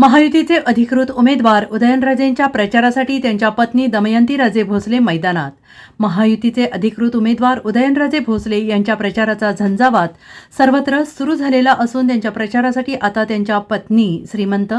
महायुतीचे अधिकृत उमेदवार उदयनराजेंच्या प्रचारासाठी त्यांच्या पत्नी दमयंती राजे भोसले मैदानात. महायुतीचे अधिकृत उमेदवार उदयनराजे भोसले यांच्या प्रचाराचा झंझावात सर्वत्र सुरू झालेला असून त्यांच्या प्रचारासाठी आता त्यांच्या पत्नी श्रीमंत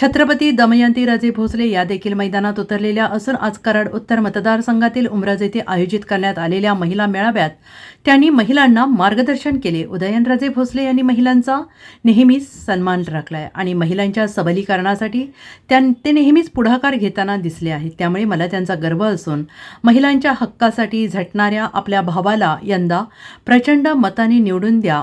छत्रपती दमयंती राजे भोसले या देखील मैदानात उतरलेल्या असून आज कराड उत्तर मतदारसंघातील उमराज येथे आयोजित करण्यात आलेल्या महिला मेळाव्यात त्यांनी महिलांना मार्गदर्शन केले. उदयनराजे भोसले यांनी महिलांचा नेहमीच सन्मान राखलाय आणि महिलांच्या सबलीकरणासाठी त्यां ते नेहमीच पुढाकार घेताना दिसले आहेत. त्यामुळे मला त्यांचा गर्व असून महिलांच्या हक्कासाठी झटणाऱ्या आपल्या भावाला यंदा प्रचंड मताने निवडून द्या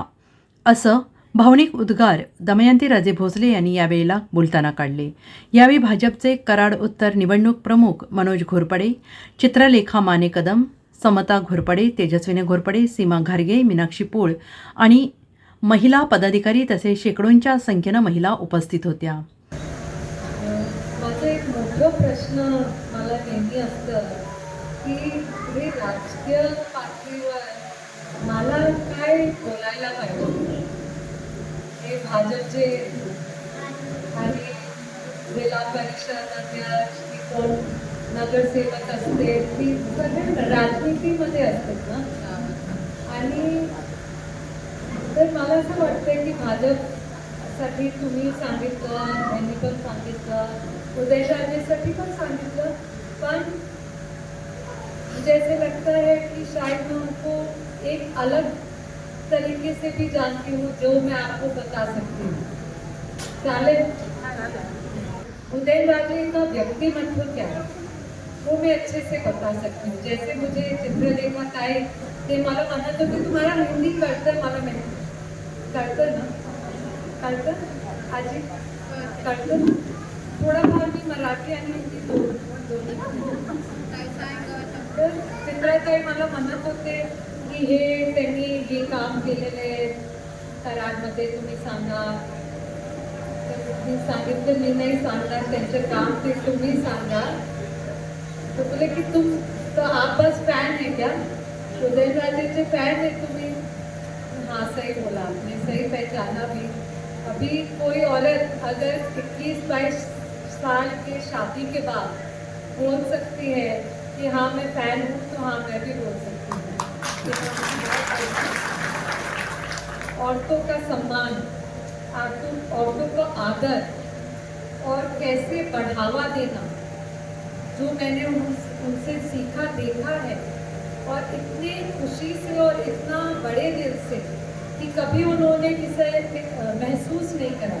असं भावनिक उद्गार दमयंती राजे भोसले यांनी यावेळेला बोलताना काढले. यावेळी भाजपचे कराड उत्तर निवडणूक प्रमुख मनोज घोरपडे चित्रलेखा माने कदम समता घोरपडे तेजस्विनी घोरपडे सीमा घारगे मीनाक्षी पोळ आणि महिला पदाधिकारी तसेच शेकडोंच्या संख्येनं महिला उपस्थित होत्या. माझा प्रश्न मला नेहमी असतं की हे राजकीय पातळीवर मला काय बोलायला पाहिजे? हे भाजपचे आणि जिल्हा परिषद अध्यक्ष की कोण नगरसेवक असते ती सगळे राजनीतीमध्ये असतात ना? आणि तर मला असं वाटतं की भाजपसाठी तुम्ही सांगितलं यांनी पण सांगितलं, पण मुझे ऐसे लगता है कि शायद मैं उनको एक अलग तरीके से भी जानती हूँ, जो मैं आपको बता सकती हूँ। उदय राजे का व्यक्तिमत्व क्या है? वो मैं अच्छे से बता सकती हूँ। जैसे मुझे चित्रलेखा काय ते मला म्हणत होते तुम्हाला हिंदी कळतं मला माहिती कळतं ना? कळतं आजी कळतं थोडंफार मी मराठी आणि हिंदी तर मला म्हणत होते की हे त्यांनी काम केलेलं आहे तुम्ही सांगा. तर सांगितलं, मी नाही सांगणार काम ते तुम्ही सांगा. तो बोले कि तुम तो बस फ़ैन है क्या फ़ैन है तुम्हें. सही बोला. सही पहचाना भी अभी कोई औरत अगर 21 22 साल के शादी के बाद बोल सकती है कि हाँ मैं फ़ैन हूँ तो हाँ मैं भी बोल सकती हूँ। औरतों का सम्मान औरतों को आदर और कैसे बढ़ावा देना जो मैंने उन, उनसे सीखा देखा है। और इतनी खुशी से और इतना बड़े दिल से कि कभी उन्होंने किसे महसूस नहीं करा।